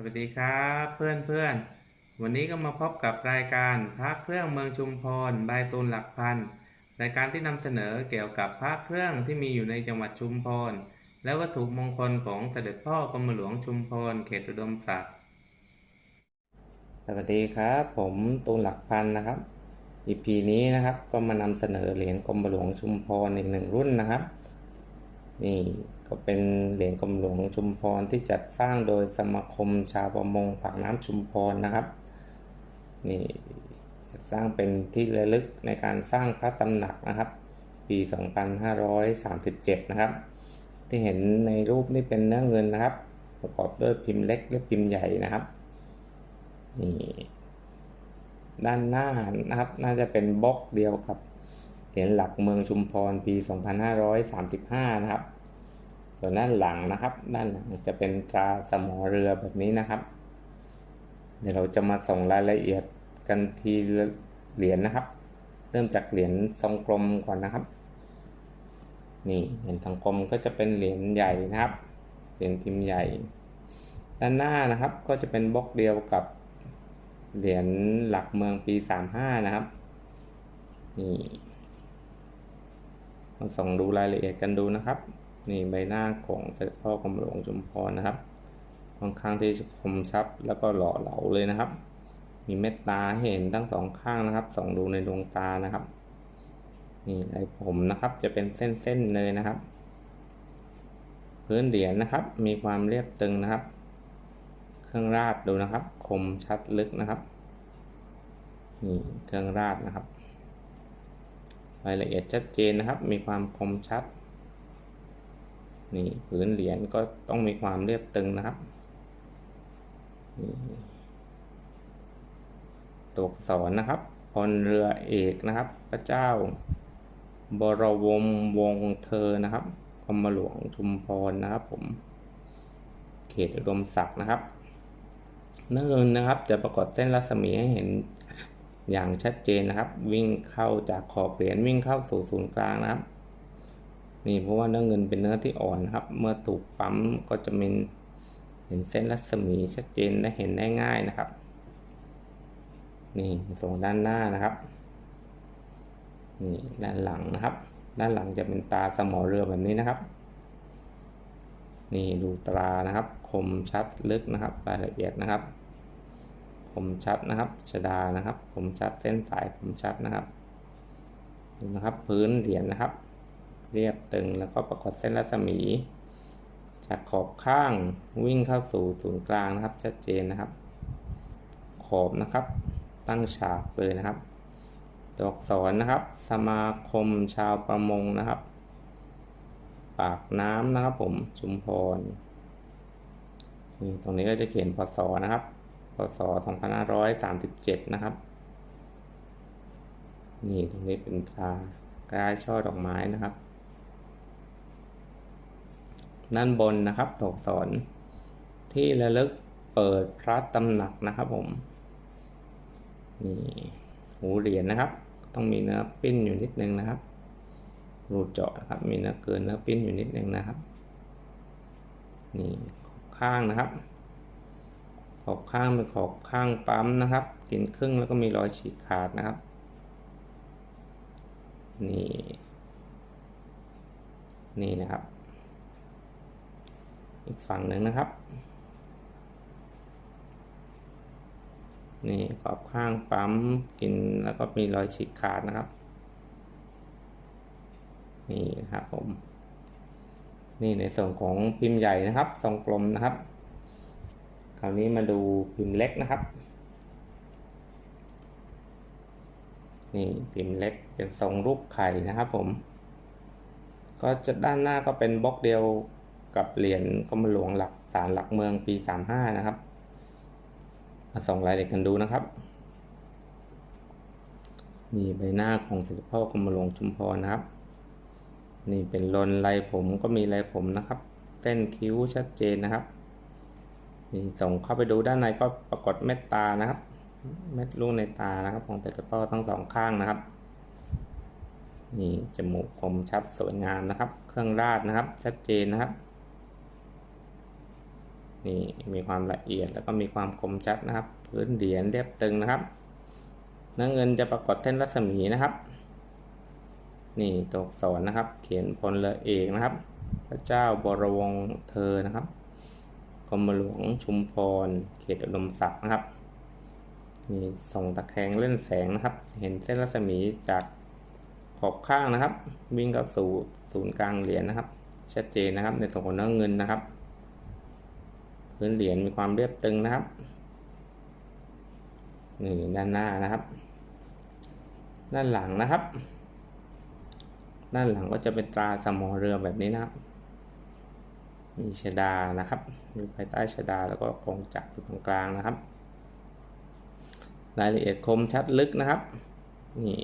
สวัสดีครับเพื่อนเพื่อนวันนี้ก็มาพบกับรายการพระเครื่องเมืองชุมพรใบตูนหลักพันรายการที่นำเสนอเกี่ยวกับพระเครื่องที่มีอยู่ในจังหวัดชุมพรและวัตถุมงคลของเสด็จพ่อกรมหลวงชุมพรเขตอุดมศักดิ์สวัสดีครับ ผมตูนหลักพันนะครับ EP นี้นะครับก็มานำเสนอเหรียญกรมหลวงชุมพรอีกหนึ่งรุ่นนะครับนี่ ก็เป็นเหรียญกรมหลวงชุมพรที่จัดสร้างโดยสมาคมชาวประมงปากน้ำชุมพรนะครับนี่จัดสร้างเป็นที่ระลึกในการสร้างพระตำหนักนะครับ ปี 2537 นะครับ ที่เห็นในรูปนี่เป็นเนื้อเงินนะครับ ประกอบด้วยพิมพ์เล็กและพิมพ์ใหญ่นะครับนี่ด้านหน้านะครับน่าจะเป็นบล็อกเดียวกับเหรียญหลักเมืองชุมพรปี 2535 นะครับ ส่วนด้านหลังนะครับ ด้านหลังจะเป็นตราสมอเรือแบบนี้นะครับ เดี๋ยวเราจะมาส่งรายละเอียดกันทีเหรียญนะครับ เริ่มจากเหรียญทรงกลมก่อนนะครับ นี่เหรียญทรงกลมก็จะเป็นเหรียญใหญ่นะครับ เหรียญพิมพ์ใหญ่ ด้านหน้านะครับก็จะเป็นบล็อกเดียวกับเหรียญหลักเมืองปี 35 นะครับ นี่มาส่องดูรายละเอียดกันดูนะครับ นี่ใบหน้าของเสด็จพ่อกรมหลวงชุมพรนะครับค่อนข้างที่จะคมชัดแล้วก็หล่อเหลาเลยนะครับ มีเม็ดตาเห็นทั้งสองข้างนะครับส่องดูในดวงตานะครับนี่ในผมนะครับจะเป็นเส้นๆเลยนะครับ พื้นเหรียญนะครับ มีความเรียบตึงนะครับ เครื่องราดดูนะครับ คมชัดลึกนะครับนี่เครื่องราดนะครับ รายละเอียดชัดเจนนะครับ มีความคมชัด นี่พื้นเหรียญก็ต้องมีความเรียบตึงนะครับนี่ตัวอักษรนะครับพลเรือเอกนะครับ พระเจ้า บรวงวงเธอนะครับกรมหลวงชุมพรนะครับ ผม เขตอุดมศักดิ์นะครับเนื้อเงินนะครับ จะปรากฏเส้นรัศมีให้เห็นอย่างชัดเจนนะครับ วิ่งเข้าจากขอบเหรียญวิ่งเข้าสู่ศูนย์กลางนะครับ นี่เพราะว่าเนื้อเงินเป็นเนื้อที่อ่อนนะครับ เมื่อถูกปั๊มก็จะมีเห็นเส้นรัศมีชัดเจนและเห็นได้ง่ายนะครับ นี่ส่งด้านหน้านะครับ นี่ด้านหลังนะครับ ด้านหลังจะเป็นตาสมอเรือแบบนี้นะครับ นี่ดูตรานะครับ คมชัดลึกนะครับรายละเอียดนะครับ คมชัดนะครับชดานะครับ คมชัดเส้นสายคมชัดนะครับดูนะครับ พื้นเหรียญนะครับ เรียบตึงแล้วก็ประกอบเส้นรัศมี จากขอบข้างวิ่งเข้าสู่ศูนย์กลางนะครับ ชัดเจนนะครับ ขอบนะครับ ตั้งฉากเลยนะครับ ตัวอักษรนะครับ สมาคมชาวประมงนะครับ ปากน้ำนะครับผมชุมพรนี่ตรงนี้ก็จะเขียนพศนะครับ พศ 2537 นะครับ นี่ตรงนี้เป็นตรากายช่อดอกไม้นะครับ ด้านบนนะครับตัวอักษรที่ระลึกเปิดพระตำหนักนะครับผมนี่หูเหรียญนะครับ ต้องมีเนื้อปิ้นอยู่นิดนึงนะครับรูเจาะนะครับมีเนื้อเกินเนื้อปิ้นอยู่นิดนึงนะครับนี่ขอบข้างนะครับ ขอบข้างเป็นขอบข้างปั๊มนะครับ กินครึ่งแล้วก็มีรอยฉีกขาดนะครับนี่นี่นะครับ อีกฝั่งหนึ่งนะครับ นี่ขอบข้างปั๊มกินแล้วก็มีรอยฉีกขาดนะครับ นี่นะครับผม นี่ในส่วนของพิมพ์ใหญ่นะครับทรงกลมนะครับ คราวนี้มาดูพิมพ์เล็กนะครับ นี่พิมพ์เล็กเป็นทรงรูปไข่นะครับผม ก็จะด้านหน้าก็เป็นบล็อกเดียว กับเหรียญกรมหลวงหลักสารหลักเมืองปี 35 นะครับ มาส่องรายละเอียดกันดูนะครับ นี่ใบหน้าของศิลพ่อกรมหลวงชุมพรนะครับ นี่เป็นลนลายผมก็มีลายผมนะครับ เส้นคิ้วชัดเจนนะครับ นี่ส่งเข้าไปดูด้านในก็ปรากฏเม็ดตานะครับ เม็ดลูกในตานะครับ ของศิลพ่อทั้งสองข้างนะครับนี่จมูกคมชัดสวยงามนะครับ เครื่องราดนะครับ ชัดเจนนะครับ นี่มีความละเอียดแล้วก็มีความคมชัดนะครับ พื้นเหรียญเรียบตึงนะครับเนื้อเงินจะปรากฏเส้นรัศมีนะครับ นี่ตัวอักษรนะครับ เขียนพลเรือเอกนะครับ พระเจ้าบรวงเธอนะครับกรมหลวงชุมพร เขตอุดมศักดิ์นะครับนี่ส่องตะแคงเล่นแสงนะครับ เห็นเส้นรัศมีจากขอบข้างนะครับ วิ่งเข้าสู่ศูนย์กลางเหรียญนะครับ ชัดเจนนะครับในส่วนของเนื้อเงินนะครับ พื้นเหรียญมีความเรียบตึงนะครับนี่ด้านหน้านะครับ ด้านหลังนะครับ ด้านหลังก็จะเป็นตราสมอเรือแบบนี้นะครับ มีชดานะครับอยู่ภายใต้ชดาแล้วก็กองจักรอยู่ตรงกลางนะครับ รายละเอียดคมชัดลึกนะครับนี่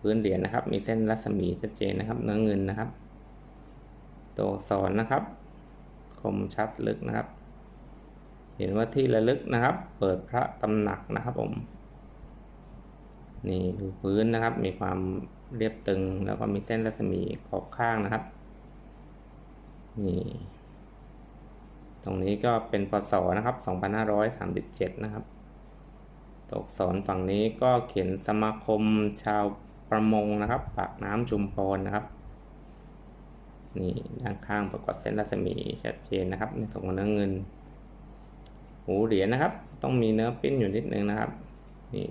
พื้นเหรียญนะครับ มีเส้นรัศมีชัดเจนนะครับ เนื้อเงินนะครับ ตัวอักษรนะครับ คมชัดลึกนะครับ เห็นว่าที่ระลึกนะครับ เปิดพระตำหนักนะครับผม นี่ดูพื้นนะครับ มีความเรียบตึงแล้วก็มีเส้นรัศมีขอบข้างนะครับ นี่ ตรงนี้ก็เป็นปศนะครับ 2537 นะครับตกสอนฝั่งนี้ก็เขียนสมาคมชาวประมงนะครับ ปากน้ำชุมพรนะครับ นี่ด้านข้างปรากฏเส้นรัศมีชัดเจนนะครับ ในส่วนของเนื้อเงินหูเหรียญนะครับ ต้องมีเนื้อปิ้นอยู่นิดนึงนะครับนี่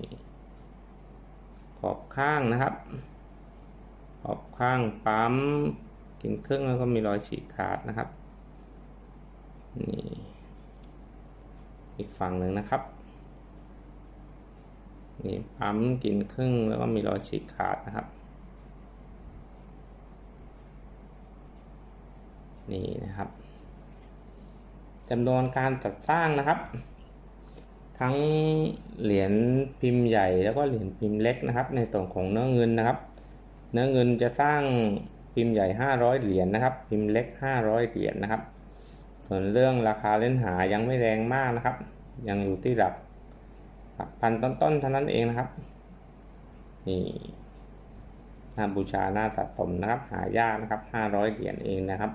ขอบข้างนะครับ ขอบข้างปั๊มกินครึ่งแล้วก็มีรอยฉีกขาดนะครับนี่อีกฝั่งหนึ่งนะครับนี่ปั๊มกินครึ่งแล้วก็มีรอยฉีกขาดนะครับ นี่นะครับจำนวนการจัดสร้างนะครับ ทั้งเหรียญพิมพ์ใหญ่แล้วก็เหรียญพิมพ์เล็กนะครับ ในส่วนของเนื้อเงินนะครับ เนื้อเงินจะสร้างพิมพ์ใหญ่ 500 เหรียญนะครับ พิมพ์เล็ก 500 เหรียญนะครับ ส่วนเรื่องราคาเล่นหายังไม่แรงมากนะครับ ยังอยู่ที่หลักหลักพันต้นๆเท่านั้นเองนะครับนี่น่าบูชาน่าสะสมนะครับ หายากนะครับ 500 เหรียญเองนะครับ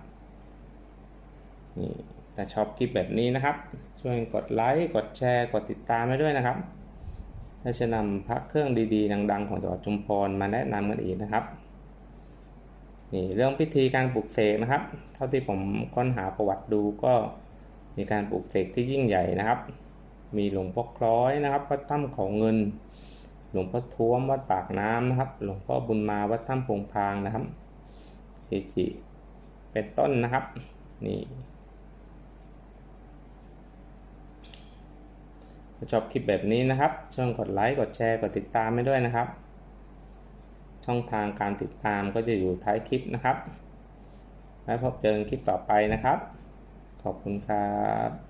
ถ้าชอบคลิปแบบนี้นะครับ ช่วยกดไลค์กดแชร์ กดติดตามให้ด้วยนะครับและจะนำพระเครื่องดีๆ ดัง ๆ ของจังหวัดชุมพรมาแนะนำกันอีกนะครับนี่เรื่องพิธีการปลูกเสกนะครับ เท่าที่ผมค้นหาประวัติดูก็มีการปลูกเสกที่ยิ่งใหญ่นะครับ มีหลวงพ่อคล้อยนะครับวัดถ้ำเขาเงิน หลวงพ่อท้วมวัดปากน้ำนะครับ หลวงพ่อบุญมาวัดถ้ำพงพางนะครับเกจิเป็นต้นนะครับนี่ ถ้าชอบคลิปแบบนี้นะครับ ช่วยกดไลค์ กดแชร์ กดติดตามให้ด้วยนะครับ ช่องทางการติดตามก็จะอยู่ท้ายคลิปนะครับ แล้วพบเจอกันคลิปต่อไปนะครับ ขอบคุณครับ